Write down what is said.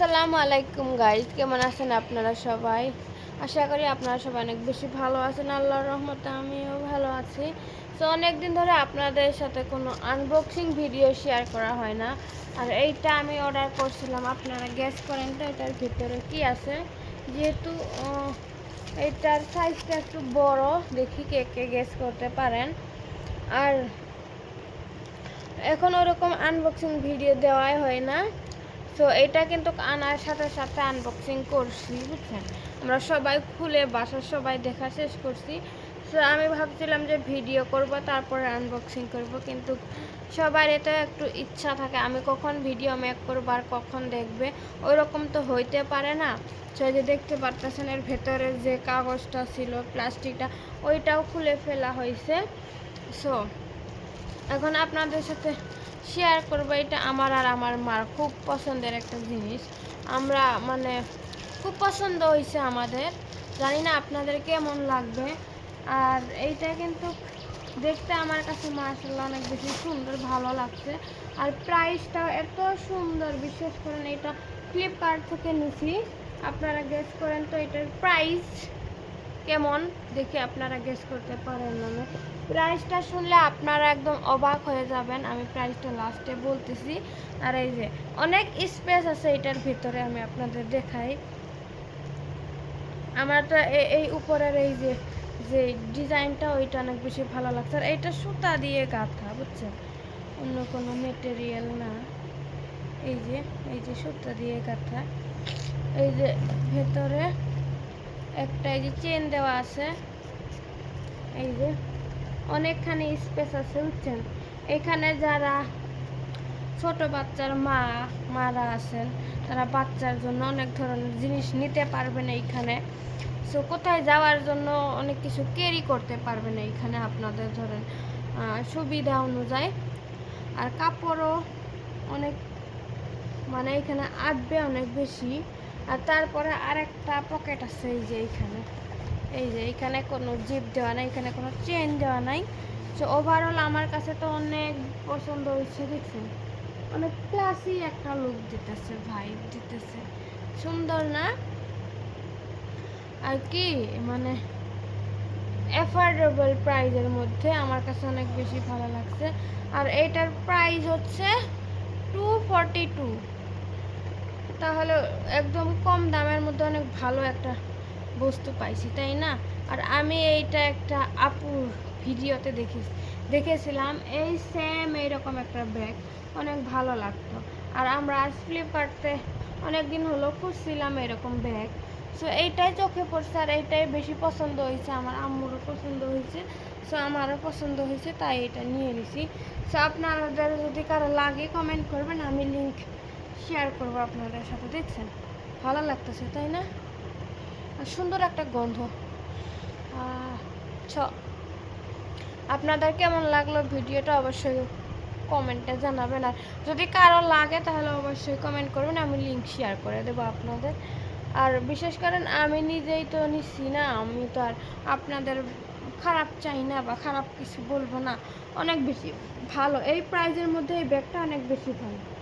আসসালামু আলাইকুম গাইজ কেমন আছেন আপনারা সবাই? আশা করি আপনারা সবাই অনেক বেশি ভালো আছেন আল্লাহর রহমতে আমিও ভালো আছি। তো অনেক দিন ধরে আপনাদের সাথে কোনো আনবক্সিং ভিডিও শেয়ার করা হয় না। আর এইটা আমি অর্ডার করছিলাম আপনারা গ্যাস করেন তো এটার ভিতরে কি আছে। যেহেতু আহ, এইটার সাইজটা একটু বড় দেখি কে কে গ্যাস করতে পারেন। আর এখন ওরকম আনবক্সিং ভিডিও দেওয়াই হয় না। তো এটা কিন্তু আনার সাথে সাথে আনবক্সিং করছি, বুঝছেন? আমরা সবাই খুলে বাসার সবাই দেখা শেষ করছি। তো আমি ভাবছিলাম যে ভিডিও করব, তারপরে আনবক্সিং করব, কিন্তু সবার এটা একটু ইচ্ছা থাকে, আমি কখন ভিডিও মেক করব আর কখন দেখবে ওইরকম তো হইতে পারে না। এই যে দেখতে পারতেছেন, এর ভেতরে যে কাগজটা ছিল, প্লাস্টিকটা, ওইটাও খুলে ফেলা হয়েছে সো এখন আপনাদের সাথে শেয়ার করব, এটা আমার আর আমার মার খুব পছন্দের একটা জিনিস। আমরা মানে খুব পছন্দ হয়েছে আমাদের। জানি না আপনাদের কেমন লাগবে। আর এইটা কিন্তু দেখতে আমার কাছে মার্শাল্লাহ অনেক বেশি সুন্দর, ভালো লাগছে। আর প্রাইসটাও এত সুন্দর, বিশেষ করেন এটা ফ্লিপকার্ট থেকে নিছি। আপনারা গেস করেন তো এটার প্রাইস কেমন দেখে আপনারা গেস করতে পারেন না প্রাইসটা শুনলে আপনারা একদম অবাক হয়ে যাবেন। আমি প্রাইসটা লাস্টে বলতেছি। আর এই যে, অনেক স্পেস আছে এটার ভিতরে আমি আপনাদের দেখাই। আমার তো এই উপরের এই যে যে ডিজাইনটা ওইটা অনেক বেশি ভালো লাগছে। আর এইটা সুতা দিয়ে গাঁথা, বুঝছেন? অন্য কোনো মেটেরিয়াল না। এই যে এই যে সুতা দিয়ে গাঁথা। এই যে, ভেতরে একটা এই যে চেন দেওয়া আছে। এই যে অনেকখানি স্পেস আছে, বুঝছেন? এখানে যারা ছোট বাচ্চার মা, মারা আছেন, তারা বাচ্চার জন্য অনেক ধরনের জিনিস নিতে পারবেন এইখানে। সো কোথায় যাওয়ার জন্য অনেক কিছু ক্যারি করতে পারবেন এইখানে আপনাদের ধরেন সুবিধা অনুযায়ী। আর কাপড়ও অনেক মানে এখানে আটবে অনেক বেশি। আর তারপরে আরেকটা পকেট আছে, এই যে এইখানে। এই যে এখানে কোনো জিপ দেওয়া নাই, এখানে কোনো চেন দেওয়া নাই। তো ওভারঅল আমার কাছে তো অনেক পছন্দ হয়েছে, দেখছেন? অনেক ক্লাসি একটা লুক দিতেছে ভাই দিতেছে। সুন্দর না? আর কি মানে অ্যাফোর্ডেবল প্রাইজের মধ্যে আমার কাছে অনেক বেশি ভালো লাগছে। আর এইটার প্রাইস হচ্ছে টু ফর্টি টু তাহলে একদম কম দামের মধ্যে অনেক ভালো একটা বস্তু পাইছি, তাই না? আর আমি এইটা একটা আপুর ভিডিওতে দেখি দেখেছিলাম, এই সেম এইরকম একটা ব্যাগ অনেক ভালো লাগতো। আর আমরা আজ ফ্লিপকার্টে অনেক দিন হলো খুঁজছিলাম এরকম ব্যাগ সো এইটাই চোখে পড়ছে আর এইটাই বেশি পছন্দ হয়েছে, আমার আম্মুরও পছন্দ হয়েছে। সো আমারও পছন্দ হয়েছে, তাই এটা নিয়ে নিছি। সো আপনাদের যদি কারও লাগে কমেন্ট করবেন, আমি লিংক শেয়ার করব আপনাদের সাথে, দেখছেন? ভালো লাগতেছে, তাই না? সুন্দর একটা গন্ধ। ছ। আপনাদের কেমন লাগল ভিডিওটা অবশ্যই কমেন্টে জানাবেন। আর যদি কারও লাগে তাহলে অবশ্যই কমেন্ট করবেন, আমি লিংক শেয়ার করে দেবো আপনাদের। আর বিশেষ করেন, আমি নিজেই তো নিচ্ছি না, আমি তো আর আপনাদের খারাপ চাই না বা খারাপ কিছু বলব না। অনেক বেশি ভালো, এই প্রাইজের মধ্যে এই ব্যাগটা অনেক বেশি ভালো।